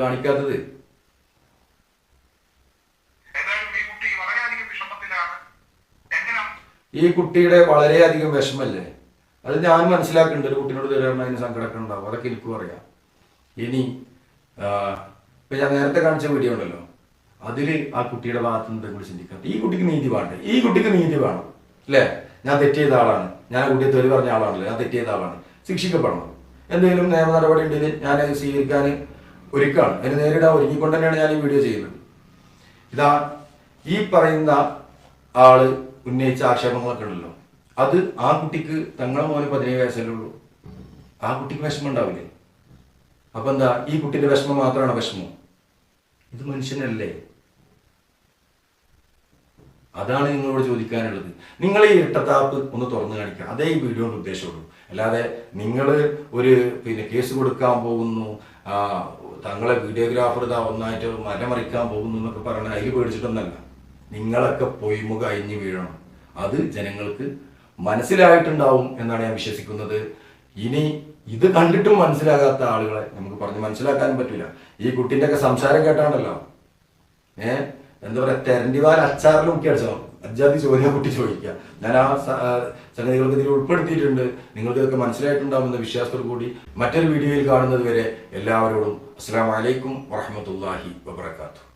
കാണിക്കാത്തത്? ഈ കുട്ടിയുടെ വളരെയധികം വിഷമല്ലേ? അത് ഞാൻ മനസ്സിലാക്കുന്നുണ്ട്. ഒരു കുട്ടിനോട് തരുന്ന അതിന് സങ്കടമൊക്കെ ഉണ്ടാവും. അതൊക്കെ എനിക്കും അറിയാം. ഇനി ഇപ്പൊ ഞാൻ നേരത്തെ കാണിച്ച വീഡിയോ ഉണ്ടല്ലോ. അതിൽ ആ കുട്ടിയുടെ ഭാഗത്ത് നിന്ന് കൂടി ചിന്തിക്കാം. ഈ കുട്ടിക്ക് നീതി വേണ്ടേ? ഈ കുട്ടിക്ക് നീതി വേണം. അല്ലേ? ഞാൻ തെറ്റ് ചെയ്ത ആളാണ്. ഞാൻ കുട്ടിയെ തൊലി പറഞ്ഞ ആളാണല്ലോ. ഞാൻ തെറ്റ് ചെയ്ത ആളാണ്. ശിക്ഷിക്കപ്പെടണം. എന്തെങ്കിലും നിയമ നടപടി ഉണ്ടെങ്കിൽ ഞാൻ സ്വീകരിക്കാൻ ഒരുക്കാണ്. അതിന് നേരിടാൻ ഒരുങ്ങിക്കൊണ്ട് തന്നെയാണ് ഞാൻ ഈ വീഡിയോ ചെയ്യുന്നത്. ഇതാ ഈ പറയുന്ന ആൾ ഉന്നയിച്ച ആക്ഷേപങ്ങളൊക്കെ ഉണ്ടല്ലോ. അത് ആ കുട്ടിക്ക് തങ്ങളെ മോന് പതിനേഴ് വയസ്സല്ലേ ഉള്ളൂ. ആ കുട്ടിക്ക് വിഷമം ഉണ്ടാവില്ലേ? അപ്പൊ എന്താ ഈ കുട്ടിന്റെ വിഷമം മാത്രമാണ് വിഷമം? ഇത് മനുഷ്യനല്ലേ? അതാണ് നിങ്ങളോട് ചോദിക്കാനുള്ളത്. നിങ്ങൾ ഈ ഇരട്ടത്താപ്പ് ഒന്ന് തുറന്നു കാണിക്കുക. അതേ ഈ വീഡിയോ കൊണ്ട് ഉദ്ദേശമുള്ളൂ. അല്ലാതെ നിങ്ങൾ ഒരു പിന്നെ കേസ് കൊടുക്കാൻ പോകുന്നു തങ്ങളെ വീഡിയോഗ്രാഫർ ഇതാ ഒന്നായിട്ട് മരമറിക്കാൻ പോകുന്നു എന്നൊക്കെ പറഞ്ഞാൽ അതിൽ പേടിച്ചിട്ടൊന്നല്ല. നിങ്ങളൊക്കെ പൊയ്മുഖ അഴിഞ്ഞു വീഴണം. അത് ജനങ്ങൾക്ക് മനസ്സിലായിട്ടുണ്ടാവും എന്നാണ് ഞാൻ വിശ്വസിക്കുന്നത്. ഇനി ഇത് കണ്ടിട്ടും മനസ്സിലാകാത്ത ആളുകളെ നമുക്ക് പറഞ്ഞ് മനസ്സിലാക്കാനും പറ്റില്ല ഈ കുട്ടിന്റെ ഒക്കെ സംസാരം കേട്ടാണല്ലോ. ഏഹ് എന്താ പറയാ തെരണ്ടിവാൽ അച്ചാറിലും ഒക്കെ അടിച്ചോ അജാതി ചോദ്യം കുട്ടി ചോദിക്കുക. ഞാൻ ആ സംഗതികൾക്ക് ഇതിൽ ഉൾപ്പെടുത്തിയിട്ടുണ്ട്. നിങ്ങൾക്ക് ഇതൊക്കെ മനസ്സിലായിട്ടുണ്ടാവുന്ന വിശ്വാസത്തോടു കൂടി മറ്റൊരു വീഡിയോയിൽ കാണുന്നത് വരെ എല്ലാവരോടും അസ്സാം വലൈക്കും വറഹമത്തല്ലാഹി വബർക്കാത്തു